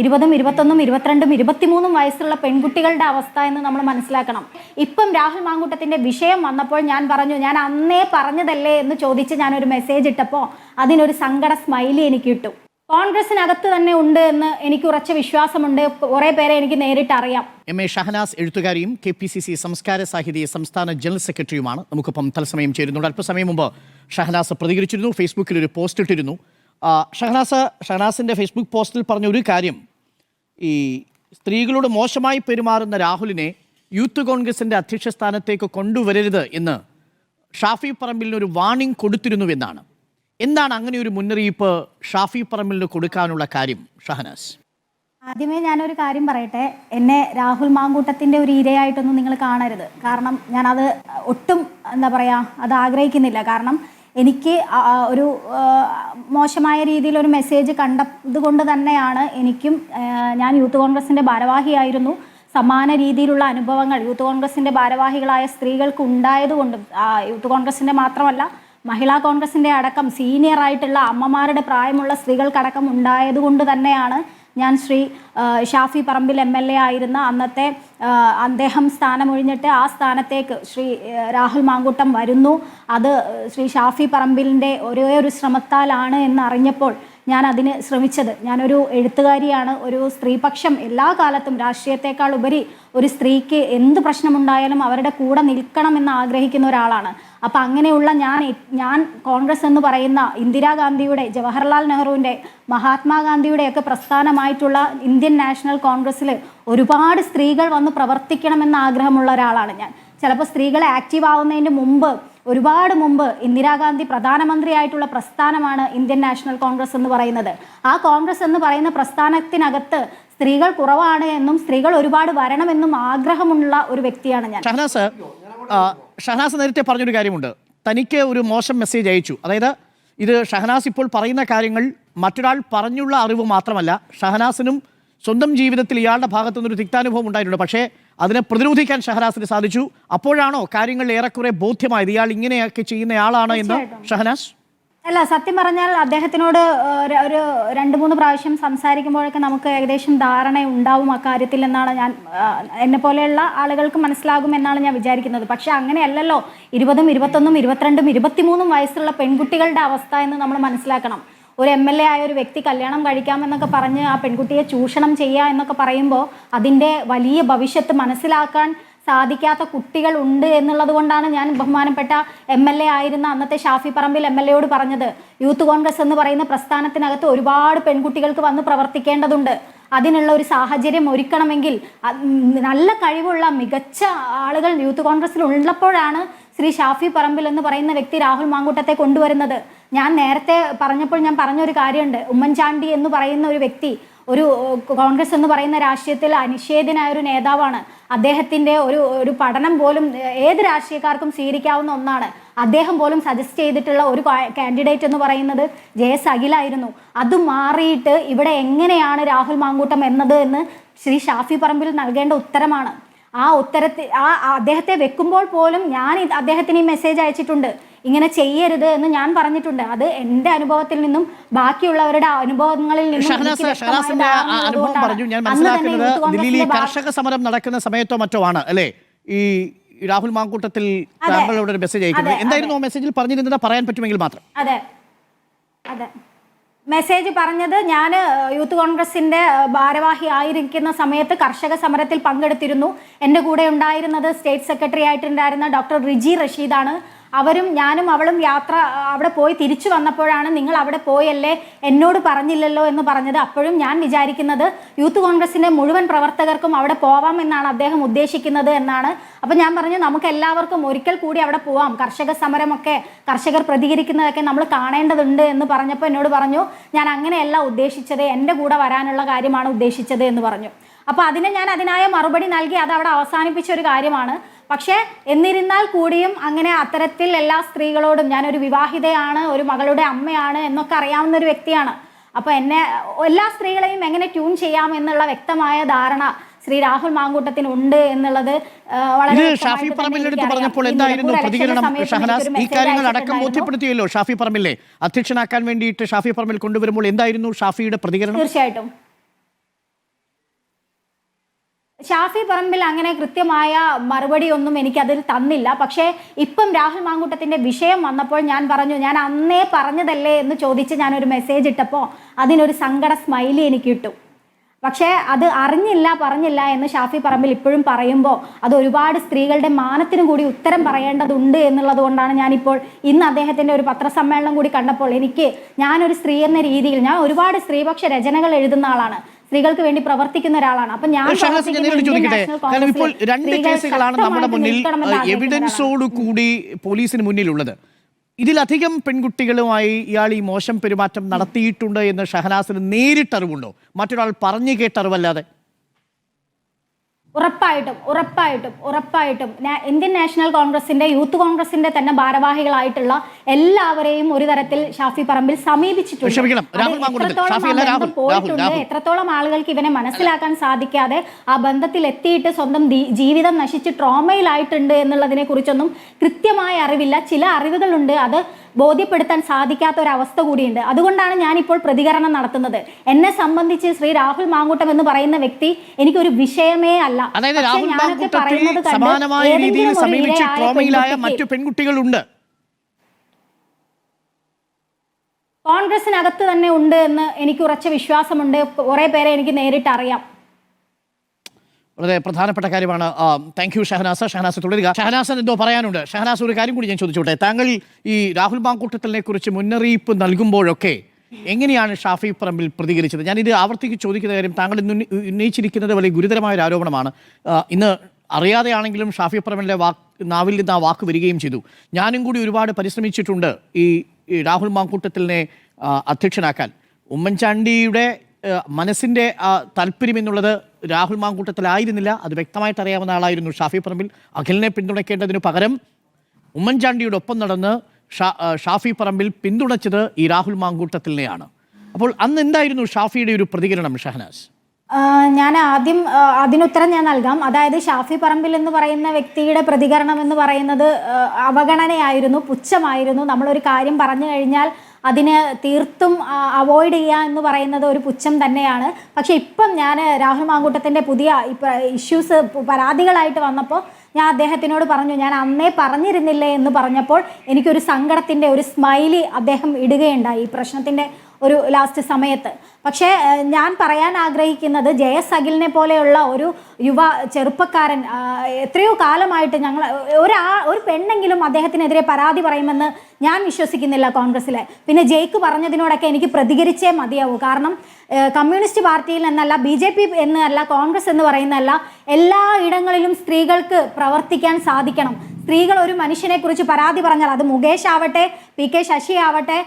ഇരുപതും ഇരുപത്തൊന്നും ഇരുപത്തിരണ്ടും ഇരുപത്തിമൂന്നും വയസ്സുള്ള പെൺകുട്ടികളുടെ അവസ്ഥ എന്ന് നമ്മൾ മനസ്സിലാക്കണം. ഇപ്പം രാഹുൽ മാങ്കൂട്ടത്തിന്റെ വിഷയം വന്നപ്പോൾ ഞാൻ പറഞ്ഞു ഞാൻ അന്നേ പറഞ്ഞതല്ലേ? എന്ന് ചോദിച്ച് ഞാനൊരു മെസ്സേജ് ഇട്ടപ്പോൾ അതിനൊരു സങ്കട സ്മൈലി എനിക്ക് കിട്ടും കോൺഗ്രസിനകത്ത് തന്നെ ഉണ്ട് എന്ന് എനിക്ക് ഉറച്ച വിശ്വാസമുണ്ട്. കുറേ പേരെ എനിക്ക് നേരിട്ട് അറിയാം. M A Shahanas എഴുത്തുകാരിയും K P C C Samskara Sahithi സംസ്ഥാന ജനറൽ സെക്രട്ടറിയുമാണ്. നമുക്കിപ്പം തത്സമയം ചേരുന്നുണ്ട്. അല്പസമയം മുമ്പ് ഷഹനാസ് പ്രതികരിച്ചിരുന്നു ഫേസ്ബുക്കിൽ ഒരു പോസ്റ്റ് ഇട്ടിരുന്നു. ഷഹനാസ് ഷഹനാസിന്റെ ഫേസ്ബുക്ക് പോസ്റ്റിൽ പറഞ്ഞ ഒരു കാര്യം ഈ സ്ത്രീകളോട് മോശമായി പെരുമാറുന്ന രാഹുലിനെ യൂത്ത് കോൺഗ്രസിന്റെ അധ്യക്ഷ സ്ഥാനത്തേക്ക് കൊണ്ടുവരരുത് എന്ന് ഷാഫി പറമ്പിലിന് ഒരു വാണിംഗ് കൊടുത്തിരുന്നുവെന്നാണ് എന്താണ് അങ്ങനെ ഒരു മുന്നറിയിപ്പ് ഷാഫി പറമ്പിലിന് കൊടുക്കാനുള്ള കാര്യം ഷഹനാസ്? ആദ്യമേ ഞാനൊരു കാര്യം പറയട്ടെ. എന്നെ രാഹുൽ മാങ്കൂട്ടത്തിന്റെ ഒരു ഇരയായിട്ടൊന്നും നിങ്ങൾ കാണരുത്. കാരണം ഞാനത് ഒട്ടും എന്താ പറയുക അത് ആഗ്രഹിക്കുന്നില്ല. കാരണം എനിക്ക് ഒരു മോശമായ രീതിയിൽ ഒരു മെസ്സേജ് കണ്ടതുകൊണ്ട് തന്നെയാണ് എനിക്കും ഞാൻ യൂത്ത് കോൺഗ്രസിന്റെ ഭാരവാഹിയായിരുന്നു. സമാന രീതിയിലുള്ള അനുഭവങ്ങൾ യൂത്ത് കോൺഗ്രസിന്റെ ഭാരവാഹികളായ സ്ത്രീകൾക്ക് ഉണ്ടായതുകൊണ്ടും യൂത്ത് കോൺഗ്രസിന്റെ മാത്രമല്ല മഹിളാ കോൺഗ്രസിന്റെ അടക്കം സീനിയർ ആയിട്ടുള്ള അമ്മമാരുടെ പ്രായമുള്ള സ്ത്രീകൾക്കടക്കം ഉണ്ടായതുകൊണ്ട് തന്നെയാണ് ഞാൻ Shri Shafi Parambil M L A ആയിരുന്ന അന്നത്തെ അദ്ദേഹം സ്ഥാനമൊഴിഞ്ഞിട്ട് ആ സ്ഥാനത്തേക്ക് ശ്രീ രാഹുൽ മാങ്കൂട്ടം വരുന്നു. അത് ശ്രീ ഷാഫി പറമ്പിലിന്റെ ഒരേ ഒരു ശ്രമത്താലാണ് എന്നറിഞ്ഞപ്പോൾ ഞാൻ അതിന് ശ്രമിച്ചത്. ഞാനൊരു എഴുത്തുകാരിയാണ്. ഒരു സ്ത്രീപക്ഷം എല്ലാ കാലത്തും രാഷ്ട്രീയത്തെക്കാൾ ഉപരി ഒരു സ്ത്രീക്ക് എന്ത് പ്രശ്നമുണ്ടായാലും അവരുടെ കൂടെ നിൽക്കണമെന്ന് ആഗ്രഹിക്കുന്ന ഒരാളാണ്. അപ്പം അങ്ങനെയുള്ള ഞാൻ ഞാൻ കോൺഗ്രസ് എന്ന് പറയുന്ന ഇന്ദിരാഗാന്ധിയുടെ ജവഹർലാൽ നെഹ്റുവിന്റെ മഹാത്മാഗാന്ധിയുടെയൊക്കെ പ്രസ്ഥാനമായിട്ടുള്ള ഇന്ത്യൻ നാഷണൽ കോൺഗ്രസ്സിൽ ഒരുപാട് സ്ത്രീകൾ വന്ന് പ്രവർത്തിക്കണമെന്ന് ആഗ്രഹമുള്ള ഒരാളാണ് ഞാൻ. ചിലപ്പോൾ സ്ത്രീകൾ ആക്റ്റീവ് ആവുന്നതിന് മുമ്പ് ഒരുപാട് മുമ്പ് ഇന്ദിരാഗാന്ധി പ്രധാനമന്ത്രിയായിട്ടുള്ള പ്രസ്ഥാനമാണ് ഇന്ത്യൻ നാഷണൽ കോൺഗ്രസ് എന്ന് പറയുന്നത്. ആ കോൺഗ്രസ് എന്ന് പറയുന്ന പ്രസ്ഥാനത്തിനകത്ത് സ്ത്രീകൾ കുറവാണ് എന്നും സ്ത്രീകൾ ഒരുപാട് വരണമെന്നും ആഗ്രഹമുള്ള ഒരു വ്യക്തിയാണ് ഞാൻ. ഷഹനാസ് ഷഹനാസ് നേരത്തെ പറഞ്ഞൊരു കാര്യമുണ്ട്. തനിക്ക് ഒരു മോശം മെസ്സേജ് അയച്ചു. അതായത് ഇത് ഷഹനാസ് ഇപ്പോൾ പറയുന്ന കാര്യങ്ങൾ മറ്റൊരാൾ പറഞ്ഞുള്ള അറിവ് മാത്രമല്ല ഷഹനാസിനും സ്വന്തം ജീവിതത്തിൽ ഇയാളുടെ ഭാഗത്തു നിന്നൊരു തിക്താനുഭവം ഉണ്ടായിട്ടുണ്ട്. പക്ഷേ അതിനെ പ്രതിരോധിക്കാൻ ഷഹനാസിന് സാധിച്ചു. അപ്പോഴാണോ കാര്യങ്ങൾ ഏറെക്കുറെ ബോധ്യമായത്? ഇയാൾ ഇങ്ങനെയൊക്കെ ചെയ്യുന്നയാളാണ് എന്ന് ഷഹനാസ്? അല്ല സത്യം പറഞ്ഞാൽ അദ്ദേഹത്തിനോട് ഒരു- രണ്ട് മൂന്ന് പ്രാവശ്യം സംസാരിക്കുമ്പോഴൊക്കെ നമുക്ക് ഏകദേശം ധാരണ ഉണ്ടാവും അക്കാര്യത്തിൽ എന്നാണ് ഞാൻ എന്നെ പോലെയുള്ള ആളുകൾക്ക് മനസ്സിലാകും എന്നാണ് ഞാൻ വിചാരിക്കുന്നത്. പക്ഷെ അങ്ങനെയല്ലല്ലോ. ഇരുപതും ഇരുപത്തൊന്നും ഇരുപത്തിരണ്ടും ഇരുപത്തിമൂന്നും വയസ്സുള്ള പെൺകുട്ടികളുടെ അവസ്ഥ എന്ന് നമ്മൾ മനസ്സിലാക്കണം. ഒരു എം എൽ എ ആയ ഒരു വ്യക്തി കല്യാണം കഴിക്കാമെന്നൊക്കെ പറഞ്ഞ് ആ പെൺകുട്ടിയെ ചൂഷണം ചെയ്യുക എന്നൊക്കെ പറയുമ്പോൾ അതിന്റെ വലിയ ഭവിഷ്യത്ത് മനസ്സിലാക്കാൻ സാധിക്കാത്ത കുട്ടികൾ ഉണ്ട് എന്നുള്ളത് കൊണ്ടാണ് ഞാൻ ബഹുമാനപ്പെട്ട എം എൽ എ ആയിരുന്ന അന്നത്തെ ഷാഫി പറമ്പിൽ എം എൽ എയോട് പറഞ്ഞത്. യൂത്ത് കോൺഗ്രസ് എന്ന് പറയുന്ന പ്രസ്ഥാനത്തിനകത്ത് ഒരുപാട് പെൺകുട്ടികൾക്ക് വന്ന് പ്രവർത്തിക്കേണ്ടതുണ്ട്. അതിനുള്ള ഒരു സാഹചര്യം ഒരുക്കണമെങ്കിൽ നല്ല കഴിവുള്ള മികച്ച ആളുകൾ യൂത്ത് കോൺഗ്രസ്സിൽ ഉള്ളപ്പോഴാണ് ശ്രീ ഷാഫി പറമ്പിൽ എന്ന് പറയുന്ന വ്യക്തി രാഹുൽ മാങ്കൂട്ടത്തെ കൊണ്ടുവരുന്നത്. ഞാൻ നേരത്തെ പറഞ്ഞപ്പോൾ ഞാൻ പറഞ്ഞൊരു കാര്യമുണ്ട്. ഉമ്മൻചാണ്ടി എന്ന് പറയുന്ന ഒരു വ്യക്തി ഒരു കോൺഗ്രസ് എന്ന് പറയുന്ന രാഷ്ട്രീയത്തിൽ അനിഷേധ്യനായ ഒരു നേതാവാണ്. അദ്ദേഹത്തിന്റെ ഒരു ഒരു പഠനം പോലും ഏത് രാഷ്ട്രീയക്കാർക്കും സ്വീകരിക്കാവുന്ന ഒന്നാണ്. അദ്ദേഹം പോലും സജസ്റ്റ് ചെയ്തിട്ടുള്ള ഒരു കാൻഡിഡേറ്റ് എന്ന് പറയുന്നത് ജെ എസ് അഖിലായിരുന്നു. അത് മാറിയിട്ട് ഇവിടെ എങ്ങനെയാണ് രാഹുൽ മാങ്കൂട്ടം എന്നത് എന്ന് ശ്രീ ഷാഫി പറമ്പിൽ നൽകേണ്ട ഉത്തരമാണ്. ആ ഉത്തരത്തിൽ ആ അദ്ദേഹത്തെ വെക്കുമ്പോൾ പോലും ഞാൻ അദ്ദേഹത്തിന് ഈ മെസ്സേജ് അയച്ചിട്ടുണ്ട്. ഇങ്ങനെ ചെയ്യരുത് എന്ന് ഞാൻ പറഞ്ഞിട്ടുണ്ട്. അത് എന്റെ അനുഭവത്തിൽ നിന്നും ബാക്കിയുള്ളവരുടെ അനുഭവങ്ങളിൽ നിന്നും പറഞ്ഞു. ഞാൻ മനസ്സിലാക്കുന്നത് ദില്ലിയിൽ കർഷക സമരം നടക്കുന്ന സമയത്തോ മറ്റോ ആണ് അല്ലേ? ഈ രാഹുൽ മാങ്കൂട്ടത്തിൽ താങ്കളോട് ഒരു മെസ്സേജ് അയക്കുന്നത്. എന്തായിരുന്നു ആ മെസ്സേജിൽ പറഞ്ഞിരുന്നത്? പറയാൻ പറ്റുമെങ്കിൽ മാത്രം. അതെ അതെ. മെസ്സേജ് പറഞ്ഞത് ഞാൻ യൂത്ത് കോൺഗ്രസിന്റെ ഭാരവാഹി ആയിരിക്കുന്ന സമയത്ത് കർഷക സമരത്തിൽ പങ്കെടുത്തിരുന്നു. എന്റെ കൂടെ ഉണ്ടായിരുന്നത് സ്റ്റേറ്റ് സെക്രട്ടറി ആയിട്ടുണ്ടായിരുന്ന ഡോക്ടർ റിജി റഷീദാണ്. അവരും ഞാനും അവളും യാത്ര അവിടെ പോയി തിരിച്ചു വന്നപ്പോഴാണ് നിങ്ങൾ അവിടെ പോയല്ലേ? എന്നോട് പറഞ്ഞില്ലല്ലോ എന്ന് പറഞ്ഞത്. അപ്പോഴും ഞാൻ വിചാരിക്കുന്നത് യൂത്ത് കോൺഗ്രസിന്റെ മുഴുവൻ പ്രവർത്തകർക്കും അവിടെ പോവാം എന്നാണ് അദ്ദേഹം ഉദ്ദേശിക്കുന്നത് എന്നാണ്. അപ്പോൾ ഞാൻ പറഞ്ഞു നമുക്ക് എല്ലാവർക്കും ഒരിക്കൽ കൂടി അവിടെ പോവാം. കർഷക സമരമൊക്കെ കർഷകർ പ്രതികരിക്കുന്നതൊക്കെ നമ്മൾ കാണേണ്ടതുണ്ട് എന്ന് പറഞ്ഞപ്പോൾ എന്നോട് പറഞ്ഞു ഞാൻ അങ്ങനെയല്ല ഉദ്ദേശിച്ചത്. എന്റെ കൂടെ വരാനുള്ള കാര്യമാണ് ഉദ്ദേശിച്ചത് എന്ന് പറഞ്ഞു. അപ്പോൾ അതിനെ ഞാൻ അതിനായ മറുപടി നൽകി. അത് അവിടെ അവസാനിപ്പിച്ച ഒരു കാര്യമാണ്. പക്ഷേ എന്നിരുന്നാൽ കൂടിയും അങ്ങനെ അത്തരത്തിൽ എല്ലാ സ്ത്രീകളോടും ഞാനൊരു വിവാഹിതയാണ് ഒരു മകളുടെ അമ്മയാണ് എന്നൊക്കെ അറിയാവുന്ന ഒരു വ്യക്തിയാണ്. അപ്പോൾ എന്നെ എല്ലാ സ്ത്രീകളെയും എങ്ങനെ ട്യൂൺ ചെയ്യാം എന്നുള്ള വ്യക്തമായ ധാരണ ശ്രീ രാഹുൽ മാങ്കൂട്ടത്തിന് ഉണ്ട് എന്നുള്ളത് വളരെ ഷാഫി. പറഞ്ഞപ്പോൾ എന്തായിരുന്നു പ്രതികരണം? ഷഹനാസ് ഈ കാര്യങ്ങൾ അടക്കം. ബോധ്യപ്പെടുത്തിയല്ലോ ഷാഫി പറമ്പിലെ? അധ്യക്ഷനാക്കാൻ വേണ്ടിയിട്ട് ഷാഫി പറമ്പിൽ കൊണ്ടുവരുമ്പോൾ എന്തായിരുന്നു ഷാഫിയുടെ പ്രതികരണം? തീർച്ചയായിട്ടും. ഷാഫി പറമ്പിൽ അങ്ങനെ കൃത്യമായ മറുപടി ഒന്നും എനിക്ക് അതിൽ തന്നില്ല. പക്ഷേ ഇപ്പം രാഹുൽ മാങ്കൂട്ടത്തിന്റെ വിഷയം വന്നപ്പോൾ ഞാൻ പറഞ്ഞു ഞാൻ അന്നേ പറഞ്ഞതല്ലേ? എന്ന് ചോദിച്ച് ഞാനൊരു മെസ്സേജ് ഇട്ടപ്പോൾ അതിനൊരു സങ്കട സ്മൈലി എനിക്ക് ഇട്ടു. പക്ഷേ അത് അറിഞ്ഞില്ല പറഞ്ഞില്ല എന്ന് ഷാഫി പറമ്പിൽ ഇപ്പോഴും പറയുമ്പോൾ അത് ഒരുപാട് സ്ത്രീകളുടെ മാനത്തിനും കൂടി ഉത്തരം പറയേണ്ടതുണ്ട് എന്നുള്ളത് കൊണ്ടാണ് ഞാനിപ്പോൾ ഇന്ന് അദ്ദേഹത്തിന്റെ ഒരു പത്രസമ്മേളനം കൂടി കണ്ടപ്പോൾ എനിക്ക് ഞാനൊരു സ്ത്രീ എന്ന രീതിയിൽ ഞാൻ ഒരുപാട് സ്ത്രീപക്ഷ രചനകൾ എഴുതുന്ന ആളാണ്. സ്ത്രീകൾക്ക് വേണ്ടി പ്രവർത്തിക്കുന്ന ഒരാളാണ്. അപ്പൊ ഞാൻ ചോദിക്കട്ടെ? കാരണം ഇപ്പോൾ രണ്ട് കേസുകളാണ് നമ്മുടെ മുന്നിൽ എവിഡൻസോട് കൂടി പോലീസിന് മുന്നിലുള്ളത്. ഇതിലധികം പെൺകുട്ടികളുമായി ഇയാൾ ഈ മോശം പെരുമാറ്റം നടത്തിയിട്ടുണ്ട് എന്ന് ഷഹനാസിന് നേരിട്ടറിവുണ്ടോ? മറ്റൊരാൾ പറഞ്ഞു കേട്ടറിവല്ലാതെ. ഉറപ്പായിട്ടും ഉറപ്പായിട്ടും ഉറപ്പായിട്ടും ഇന്ത്യൻ നാഷണൽ കോൺഗ്രസിന്റെ യൂത്ത് കോൺഗ്രസിന്റെ തന്നെ ഭാരവാഹികളായിട്ടുള്ള എല്ലാവരെയും ഒരു തരത്തിൽ ഷാഫി പറമ്പിൽ സമീപിച്ചിട്ടുണ്ട്. പോയിട്ടുണ്ട് എത്രത്തോളം ആളുകൾക്ക് ഇവനെ മനസ്സിലാക്കാൻ സാധിക്കാതെ ആ ബന്ധത്തിൽ എത്തിയിട്ട് സ്വന്തം ജീവിതം നശിച്ച് ട്രോമയിലായിട്ടുണ്ട് എന്നുള്ളതിനെ കുറിച്ചൊന്നും കൃത്യമായ അറിവില്ല. ചില അറിവുകളുണ്ട്. അത് ബോധ്യപ്പെടുത്താൻ സാധിക്കാത്ത ഒരു അവസ്ഥ കൂടിയുണ്ട്. അതുകൊണ്ടാണ് ഞാനിപ്പോൾ പ്രതികരണം നടത്തുന്നത്. എന്നെ സംബന്ധിച്ച് ശ്രീ രാഹുൽ മാങ്കൂട്ടം എന്ന് പറയുന്ന വ്യക്തി എനിക്കൊരു വിഷയമേ അല്ല. ഞാനൊക്കെ പറയുന്നത് സമാനമായ രീതിയിൽ സമീപിച്ച് ട്രോമയിലായ മറ്റു പെൺകുട്ടികളുണ്ട്. കോൺഗ്രസിനകത്ത് തന്നെ ഉണ്ട് എന്ന് എനിക്ക് ഉറച്ച വിശ്വാസമുണ്ട്. കുറെ പേരെ എനിക്ക് നേരിട്ട് അറിയാം വളരെ പ്രധാനപ്പെട്ട കാര്യമാണ്. Thank you Shahanasa. ഷഹനാസ് തുടരുക. ഷഹനാസൻ എന്തോ പറയാനുണ്ട്. ഷഹനാസ് ഒരു കാര്യം കൂടി ഞാൻ ചോദിച്ചോട്ടെ? താങ്കൾ ഈ രാഹുൽ മാങ്കൂട്ടത്തിനെ കുറിച്ച് മുന്നറിയിപ്പ് നൽകുമ്പോഴൊക്കെ എങ്ങനെയാണ് ഷാഫി പറമ്പിൽ പ്രതികരിച്ചത്? ഞാനിത് ആവർത്തിക്ക് ചോദിക്കുന്ന കാര്യം താങ്കൾ ഇന്ന് ഉന്ന- ഉന്നയിച്ചിരിക്കുന്നത് വളരെ ഗുരുതരമായ ഒരു ആരോപണമാണ്. ഇന്ന് അറിയാതെയാണെങ്കിലും ഷാഫി പറമ്പിലെ വാക്ക് നാവിൽ നിന്ന് ആ വാക്ക് വരികയും ചെയ്തു. ഞാനും കൂടി ഒരുപാട് പരിശ്രമിച്ചിട്ടുണ്ട് ഈ രാഹുൽ മാങ്കൂട്ടത്തിലിനെ അധ്യക്ഷനാക്കാൻ. ഉമ്മൻചാണ്ടിയുടെ ആ താല്പര്യം എന്നുള്ളത് രാഹുൽ മാങ്കൂട്ടത്തിലായിരുന്നില്ല. അത് വ്യക്തമായിട്ട് അറിയാവുന്ന ആളായിരുന്നു ഷാഫി പറമ്പിൽ. അഖിലിനെ പിന്തുണയ്ക്കേണ്ടതിനു പകരം ഉമ്മൻചാണ്ടിയുടെ ഒപ്പം നടന്ന് ഷാഫി പറമ്പിൽ പിന്തുണച്ചത് ഈ രാഹുൽ മാങ്കൂട്ടത്തിനെയാണ്. അപ്പോൾ അന്ന് എന്തായിരുന്നു ഷാഫിയുടെ ഒരു പ്രതികരണം ഷഹനാസ്? ഞാൻ ആദ്യം അതിനുത്തരം ഞാൻ നൽകാം. അതായത് ഷാഫി പറമ്പിൽ എന്ന് പറയുന്ന വ്യക്തിയുടെ പ്രതികരണം എന്ന് പറയുന്നത് അവഗണനയായിരുന്നു പുച്ഛമായിരുന്നു. നമ്മളൊരു കാര്യം പറഞ്ഞു കഴിഞ്ഞാൽ അതിന് തീർത്തും അവോയ്ഡ് ചെയ്യുക എന്ന് പറയുന്നത് ഒരു പുച്ഛം തന്നെയാണ്. പക്ഷേ ഇപ്പം ഞാൻ രാഹുൽ മാങ്കൂട്ടത്തിന്റെ പുതിയ ഇഷ്യൂസ് പരാതികളായിട്ട് വന്നപ്പോൾ ഞാൻ അദ്ദേഹത്തിനോട് പറഞ്ഞു ഞാൻ അന്നേ പറഞ്ഞിരുന്നില്ലേ? എന്ന് പറഞ്ഞപ്പോൾ എനിക്കൊരു സങ്കടത്തിന്റെ ഒരു സ്മൈലി അദ്ദേഹം ഇടുകയുണ്ടായി. ഈ പ്രശ്നത്തിന്റെ ഒരു ലാസ്റ്റ് സമയത്ത്. പക്ഷേ ഞാൻ പറയാൻ ആഗ്രഹിക്കുന്നത് ജയസ് അഖിലിനെ പോലെയുള്ള ഒരു യുവ ചെറുപ്പക്കാരൻ എത്രയോ കാലമായിട്ട് ഞങ്ങൾ ഒരാ ഒരു പെണ്ണെങ്കിലും അദ്ദേഹത്തിനെതിരെ പരാതി പറയുമെന്ന് ഞാൻ വിശ്വസിക്കുന്നില്ല കോൺഗ്രസ്സിലെ. പിന്നെ ജയ്ക്ക് പറഞ്ഞതിനോടൊക്കെ എനിക്ക് പ്രതികരിച്ചേ മതിയാവൂ. കാരണം കമ്മ്യൂണിസ്റ്റ് പാർട്ടിയിൽ എന്നല്ല ബി ജെ പി എന്നല്ല കോൺഗ്രസ് എന്ന് പറയുന്നതല്ല എല്ലാ ഇടങ്ങളിലും സ്ത്രീകൾക്ക് പ്രവർത്തിക്കാൻ സാധിക്കണം. സ്ത്രീകൾ ഒരു മനുഷ്യനെ കുറിച്ച് പരാതി പറഞ്ഞാൽ അത് മുകേഷ് ആവട്ടെ പി കെ ശശി ആവട്ടെ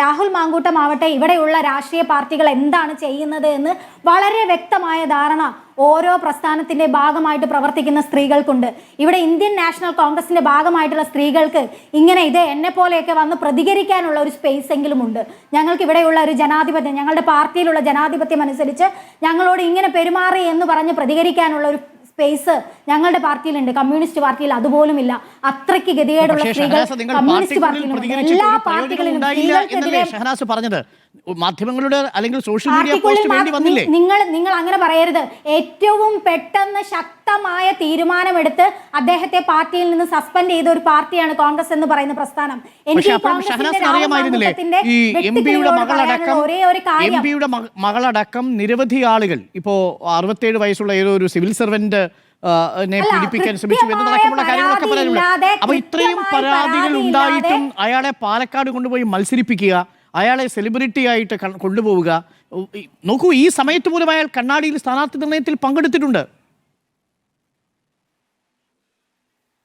രാഹുൽ മാങ്കൂട്ടം ആവട്ടെ ഇവിടെയുള്ള രാഷ്ട്രീയ പാർട്ടികൾ എന്താണ് ചെയ്യുന്നത് എന്ന് വളരെ വ്യക്തമായ ധാരണ ഓരോ പ്രസ്ഥാനത്തിന്റെ ഭാഗമായിട്ട് പ്രവർത്തിക്കുന്ന സ്ത്രീകൾക്കുണ്ട്. ഇവിടെ ഇന്ത്യൻ നാഷണൽ കോൺഗ്രസിന്റെ ഭാഗമായിട്ടുള്ള സ്ത്രീകൾക്ക് ഇങ്ങനെ ഇത് എന്നെ പോലെയൊക്കെ വന്ന് പ്രതികരിക്കാനുള്ള ഒരു സ്പേസ് എങ്കിലും ഉണ്ട്. ഞങ്ങൾക്ക് ഇവിടെയുള്ള ഒരു ജനാധിപത്യം ഞങ്ങളുടെ പാർട്ടിയിലുള്ള ജനാധിപത്യം അനുസരിച്ച് ഞങ്ങളോട് ഇങ്ങനെ പെരുമാറി എന്ന് പറഞ്ഞ് പ്രതികരിക്കാനുള്ള ഒരു സ്പേസ് ഞങ്ങളുടെ പാർട്ടിയിലുണ്ട്. കമ്മ്യൂണിസ്റ്റ് പാർട്ടിയിൽ അതുപോലും ഇല്ല അത്രയ്ക്ക് ഗതികേടുള്ള സ്ത്രീകൾ കമ്മ്യൂണിസ്റ്റ് പാർട്ടിയിലും എല്ലാ പാർട്ടികളിലും പറഞ്ഞത്? മാധ്യമങ്ങളുടെ അല്ലെങ്കിൽ സോഷ്യൽ മീഡിയ പോസ്റ്റ് വേണ്ടി വന്നില്ലേ? നിങ്ങൾ നിങ്ങൾ അങ്ങനെ പറയരുത്. ഏറ്റവും പെട്ടെന്ന് ശക്തമായ തീരുമാനമെടുത്ത് അദ്ദേഹത്തെ പാർട്ടിയിൽ നിന്ന് സസ്പെൻഡ് ചെയ്ത ഒരു പാർട്ടിയാണ് കോൺഗ്രസ് എന്ന് പറയുന്ന പ്രസ്ഥാനം. ഒരേ ഒരു കാര്യം. മകളടക്കം നിരവധി ആളുകൾ ഇപ്പോ അറുപത്തേഴ് വയസ്സുള്ള ഏതോ ഒരു സിവിൽ സർവന്റ് പീഡിപ്പിക്കാൻ ശ്രമിച്ചു എന്നതടക്കമുള്ള കാര്യങ്ങളൊക്കെ അപ്പൊ ഇത്രയും പരാതികൾ ഉണ്ടായിട്ടും അയാളെ പാലക്കാട് കൊണ്ടുപോയി മത്സരിപ്പിക്കുക അയാളെ സെലിബ്രിറ്റി ആയിട്ട് കൊണ്ടുപോവുക. നോക്കൂ ഈ സമയത്ത് പോലും അയാൾ കണ്ണാടിയിൽ സ്ഥാനാർത്ഥി നിർണയത്തിൽ പങ്കെടുത്തിട്ടുണ്ട്.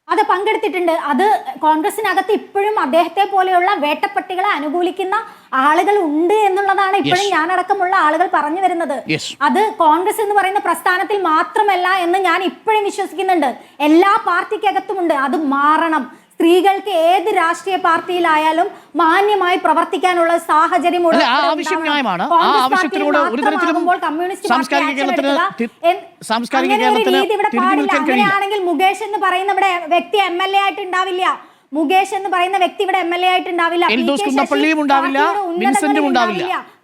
അത് പങ്കെടുത്തിട്ടുണ്ട്. അത് കോൺഗ്രസിനകത്ത് ഇപ്പോഴും അദ്ദേഹത്തെ പോലെയുള്ള വേട്ടപ്പട്ടികളെ അനുകൂലിക്കുന്ന ആളുകൾ ഉണ്ട് എന്നുള്ളതാണ് ഇപ്പോഴും. ഞാനടക്കമുള്ള ആളുകൾ പറഞ്ഞു വരുന്നത്. അത് കോൺഗ്രസ് എന്ന് പറയുന്ന പ്രസ്ഥാനത്തിൽ മാത്രമല്ല എന്ന് ഞാൻ ഇപ്പോഴും വിശ്വസിക്കുന്നുണ്ട്. എല്ലാ പാർട്ടിക്കകത്തുമുണ്ട്. അത് മാറണം. സ്ത്രീകൾക്ക് ഏത് രാഷ്ട്രീയ പാർട്ടിയിലായാലും മാന്യമായി പ്രവർത്തിക്കാനുള്ള സാഹചര്യം അങ്ങനെയാണെങ്കിൽ മുകേഷ് എന്ന് പറയുന്ന ഇവിടെ വ്യക്തി എം എൽ എ ആയിട്ട് ഉണ്ടാവില്ല മുകേഷ് എന്ന് പറയുന്ന വ്യക്തി ഇവിടെ എം എൽ എ ആയിട്ട് ഉണ്ടാവില്ല.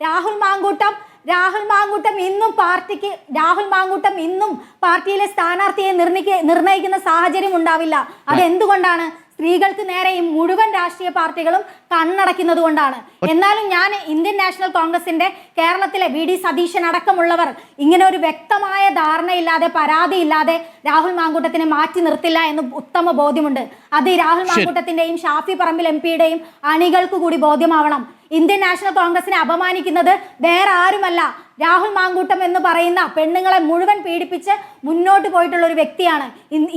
രാഹുൽ മാങ്കൂട്ടം രാഹുൽ മാങ്കൂട്ടം ഇന്നും പാർട്ടിക്ക് രാഹുൽ മാങ്കൂട്ടം ഇന്നും പാർട്ടിയിലെ സ്ഥാനാർത്ഥിയെ നിർണയിക്കുന്ന നിർണയിക്കുന്ന സാഹചര്യം ഉണ്ടാവില്ല. അതെന്തുകൊണ്ടാണ്? സ്ത്രീകൾക്ക് നേരെ ഈ മുഴുവൻ രാഷ്ട്രീയ പാർട്ടികളും കണ്ണടയ്ക്കുന്നത് കൊണ്ടാണ്. എന്നാലും ഞാൻ ഇന്ത്യൻ നാഷണൽ കോൺഗ്രസിന്റെ കേരളത്തിലെ വി ഡി സതീശൻ അടക്കമുള്ളവർ ഇങ്ങനെ ഒരു വ്യക്തമായ ധാരണയില്ലാതെ പരാതിയില്ലാതെ രാഹുൽ മാങ്കൂട്ടത്തിനെ മാറ്റി നിർത്തില്ല എന്ന് ഉത്തമ ബോധ്യമുണ്ട്. അത് ഈ രാഹുൽ മാങ്കൂട്ടത്തിന്റെയും ഷാഫി പറമ്പിൽ എം പിയുടെയും അണികൾക്ക് കൂടി ബോധ്യമാവണം. ഇന്ത്യൻ നാഷണൽ കോൺഗ്രസിനെ അപമാനിക്കുന്നത് വേറെ ആരുമല്ല. രാഹുൽ മാങ്കൂട്ടം എന്ന് പറയുന്ന പെണ്ണുങ്ങളെ മുഴുവൻ പീഡിപ്പിച്ച് മുന്നോട്ട് പോയിട്ടുള്ള ഒരു വ്യക്തിയാണ്.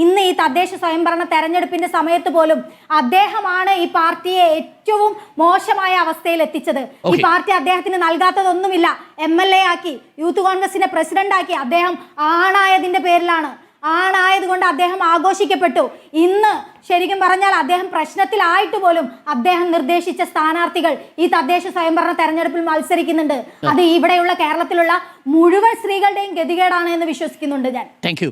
ഇന്ന് ഈ തദ്ദേശ സ്വയംഭരണ തെരഞ്ഞെടുപ്പിന്റെ സമയത്ത് പോലും അദ്ദേഹമാണ് ഈ പാർട്ടിയെ ഏറ്റവും മോശമായ അവസ്ഥയിൽ എത്തിച്ചത്. ഈ പാർട്ടി അദ്ദേഹത്തിന് നൽകാത്തതൊന്നുമില്ല. എം എൽ എ ആക്കി യൂത്ത് കോൺഗ്രസിന്റെ പ്രസിഡന്റ് ആക്കി അദ്ദേഹം ആണായതിന്റെ പേരിലാണ്. ആണായതുകൊണ്ട് അദ്ദേഹം ആഘോഷിക്കപ്പെട്ടു. ഇന്ന് ശരിക്കും പറഞ്ഞാൽ അദ്ദേഹം പ്രശ്നത്തിലായിട്ട് പോലും അദ്ദേഹം നിർദ്ദേശിച്ച സ്ഥാനാർത്ഥികൾ ഈ തദ്ദേശ സ്വയംഭരണ തെരഞ്ഞെടുപ്പിൽ മത്സരിക്കുന്നുണ്ട്. അത് ഇവിടെയുള്ള കേരളത്തിലുള്ള മുഴുവൻ സ്ത്രീകളുടെയും ഗതികേടാണ് എന്ന് വിശ്വസിക്കുന്നുണ്ട് ഞാൻ. താങ്ക്